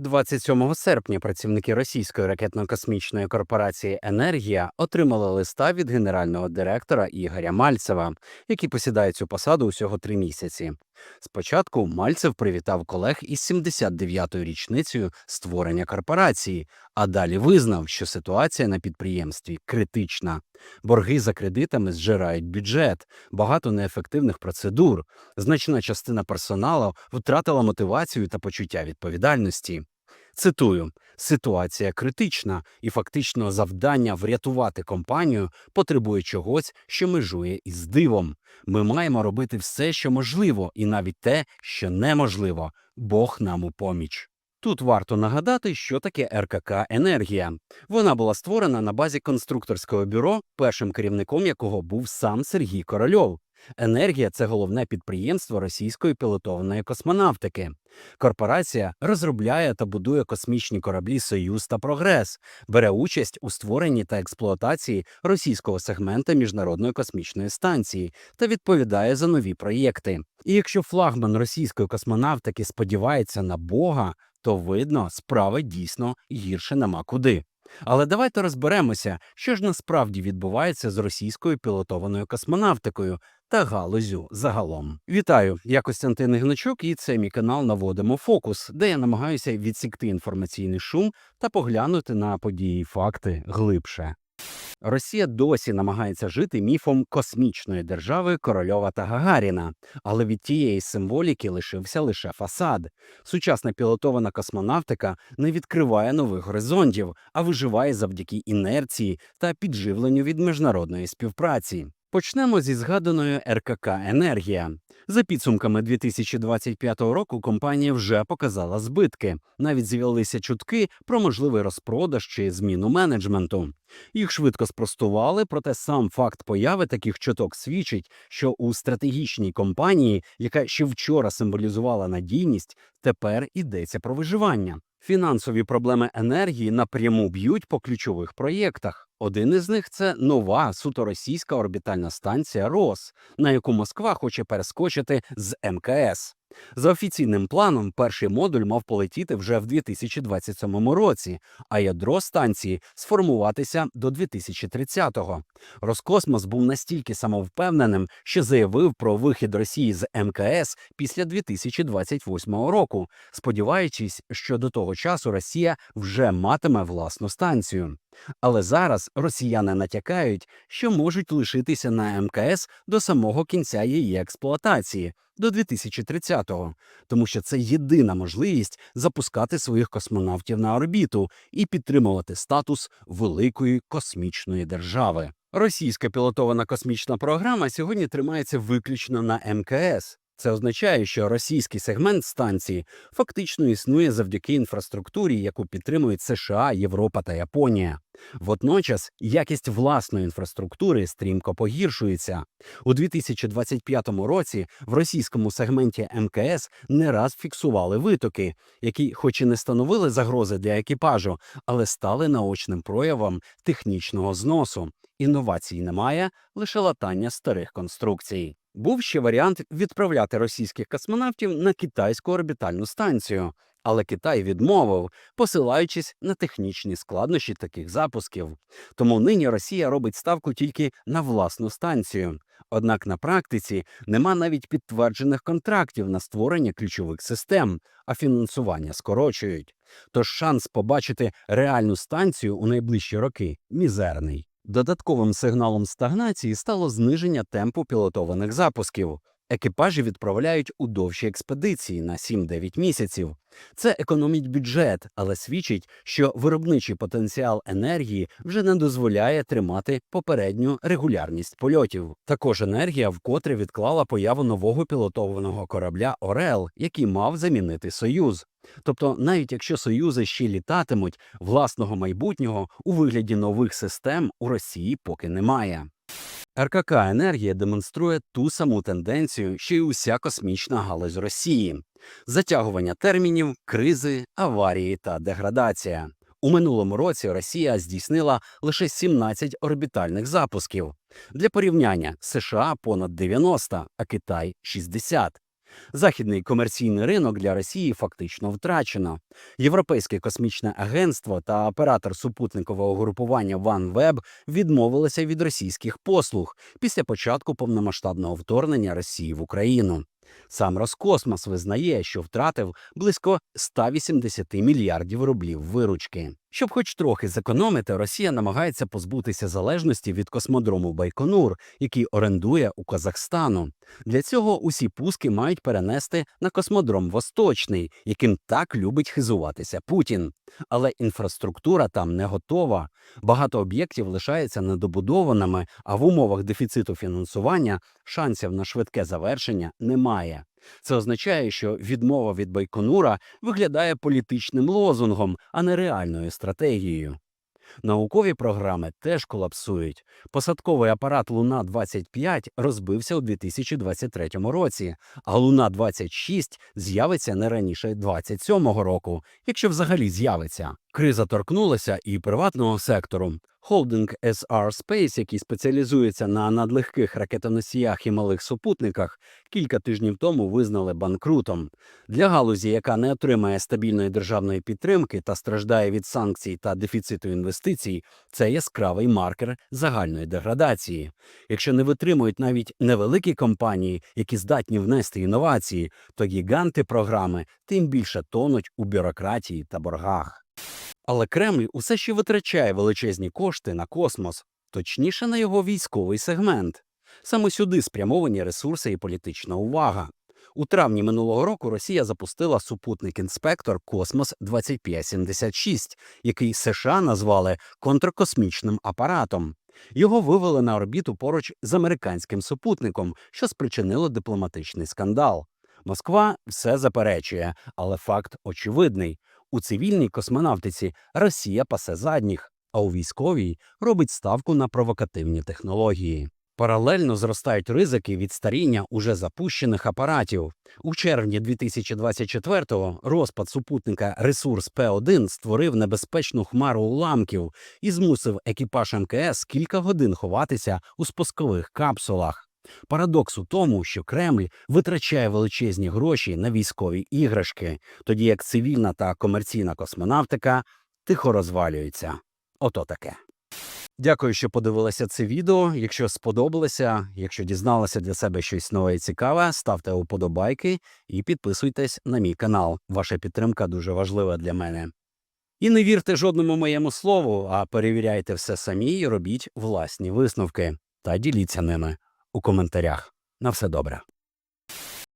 27 серпня працівники російської ракетно-космічної корпорації Енергія отримали листа від генерального директора Ігоря Мальцева, який посідає цю посаду усього три місяці. Спочатку Мальцев привітав колег із 79-ю річницею створення корпорації, а далі визнав, що ситуація на підприємстві критична. Борги за кредитами зжирають бюджет, багато неефективних процедур, значна частина персоналу втратила мотивацію та почуття відповідальності. Цитую: ситуація критична, і фактично завдання врятувати компанію потребує чогось, що межує із дивом. Ми маємо робити все, що можливо, і навіть те, що неможливо. Бог нам у поміч. Тут варто нагадати, що таке РКК Енергія. Вона була створена на базі конструкторського бюро, першим керівником якого був сам Сергій Корольов. Енергія це головне підприємство російської пілотованої космонавтики. Корпорація розробляє та будує космічні кораблі Союз та Прогрес, бере участь у створенні та експлуатації російського сегмента міжнародної космічної станції та відповідає за нові проєкти. І якщо флагман російської космонавтики сподівається на Бога, то видно, справи дійсно гірше нема куди. Але давайте розберемося, що ж насправді відбувається з російською пілотованою космонавтикою та галузю загалом. Вітаю, я Костянтин Ігначук, і це мій канал Наводимо фокус, де я намагаюся відсікти інформаційний шум та поглянути на події і факти глибше. Росія досі намагається жити міфом космічної держави Корольова та Гагаріна, але від тієї символіки лишився лише фасад. Сучасна пілотована космонавтика не відкриває нових горизонтів, а виживає завдяки інерції та підживленню від міжнародної співпраці. Почнемо зі згаданої РКК Енергія. За підсумками 2025 року компанія вже показала збитки. Навіть з'явилися чутки про можливий розпродаж чи зміну менеджменту. Їх швидко спростували, проте сам факт появи таких чуток свідчить, що у стратегічній компанії, яка ще вчора символізувала надійність, тепер йдеться про виживання. Фінансові проблеми енергії напряму б'ють по ключових проєктах. Один із них це нова суто російська орбітальна станція РОС, на яку Москва хоче перескочити з МКС. За офіційним планом, перший модуль мав полетіти вже в 2027 році, а ядро станції сформуватися до 2030-го. Роскосмос був настільки самовпевненим, що заявив про вихід Росії з МКС після 2028 року, сподіваючись, що до того часу Росія вже матиме власну станцію. Але зараз росіяни натякають, що можуть лишитися на МКС до самого кінця її експлуатації до 2030-го, тому що це єдина можливість запускати своїх космонавтів на орбіту і підтримувати статус великої космічної держави. Російська пілотована космічна програма сьогодні тримається виключно на МКС. Це означає, що російський сегмент станції фактично існує завдяки інфраструктурі, яку підтримують США, Європа та Японія. Водночас якість власної інфраструктури стрімко погіршується у 2025 році. В російському сегменті МКС не раз фіксували витоки, які, хоч і не становили загрози для екіпажу, але стали наочним проявом технічного зносу. Інновацій немає, лише латання старих конструкцій. Був ще варіант відправляти російських космонавтів на китайську орбітальну станцію, але Китай відмовив, посилаючись на технічні складнощі таких запусків. Тому нині Росія робить ставку тільки на власну станцію. Однак на практиці нема навіть підтверджених контрактів на створення ключових систем, а фінансування скорочують. Тож шанс побачити реальну станцію у найближчі роки мізерний. Додатковим сигналом стагнації стало зниження темпу пілотованих запусків. Екіпажі відправляють у довші експедиції на 7-9 місяців. Це економить бюджет, але свідчить, що виробничий потенціал енергії вже не дозволяє тримати попередню регулярність польотів. Також енергія вкотре відклала появу нового пілотованого корабля Орел, який мав замінити Союз. Тобто, навіть якщо союзи ще літатимуть, власного майбутнього у вигляді нових систем у Росії поки немає. РКК Енергія демонструє ту саму тенденцію, що й уся космічна галузь Росії: затягування термінів, кризи, аварії та деградація. У минулому році Росія здійснила лише 17 орбітальних запусків. Для порівняння США понад 90, а Китай 60. Західний комерційний ринок для Росії фактично втрачено. Європейське космічне агентство та оператор супутникового групування OneWeb відмовилися від російських послуг після початку повномасштабного вторгнення Росії в Україну. Сам Роскосмос визнає, що втратив близько 180 мільярдів рублів виручки. Щоб хоч трохи зекономити, Росія намагається позбутися залежності від космодрому Байконур, який орендує у Казахстану. Для цього усі пуски мають перенести на космодром Восточний, яким так любить хизуватися Путін. Але інфраструктура там не готова. Багато об'єктів лишаються недобудованими, а в умовах дефіциту фінансування шансів на швидке завершення немає. Це означає, що відмова від Байконура виглядає політичним лозунгом, а не реальною стратегією. Наукові програми теж колапсують. Посадковий апарат Луна 25 розбився у 2023 році, а Луна 26 з'явиться не раніше 27-го року, якщо взагалі з'явиться. Криза торкнулася і приватного сектору. Холдинг SR Space, який спеціалізується на надлегких ракетоносіях і малих супутниках, кілька тижнів тому визнали банкрутом. Для галузі, яка не отримає стабільної державної підтримки та страждає від санкцій та дефіциту інвестицій, це яскравий маркер загальної деградації. Якщо не витримують навіть невеликі компанії, які здатні внести інновації, то гіганти програми тим більше тонуть у бюрократії та боргах. Але Кремль усе ще витрачає величезні кошти на космос, точніше на його військовий сегмент. Саме сюди спрямовані ресурси і політична увага. У травні минулого року Росія запустила супутник інспектор Космос 2576, який США назвали контркосмічним апаратом. Його вивели на орбіту поруч з американським супутником, що спричинило дипломатичний скандал. Москва все заперечує, але факт очевидний: у цивільній космонавтиці Росія пасе задніх, а у військовій робить ставку на провокативні технології. Паралельно зростають ризики від старіння уже запущених апаратів. У червні 2024-го розпад супутника Ресурс П1 створив небезпечну хмару уламків і змусив екіпаж МКС кілька годин ховатися у спускових капсулах. Парадокс у тому, що Кремль витрачає величезні гроші на військові іграшки, тоді як цивільна та комерційна космонавтика тихо розвалюється. Ото таке. Дякую, що подивилися це відео. Якщо сподобалося, якщо дізналися для себе щось нове і цікаве, ставте уподобайки і підписуйтесь на мій канал. Ваша підтримка дуже важлива для мене. І не вірте жодному моєму слову, а перевіряйте все самі і робіть власні висновки та діліться ними у коментарях. На все добре.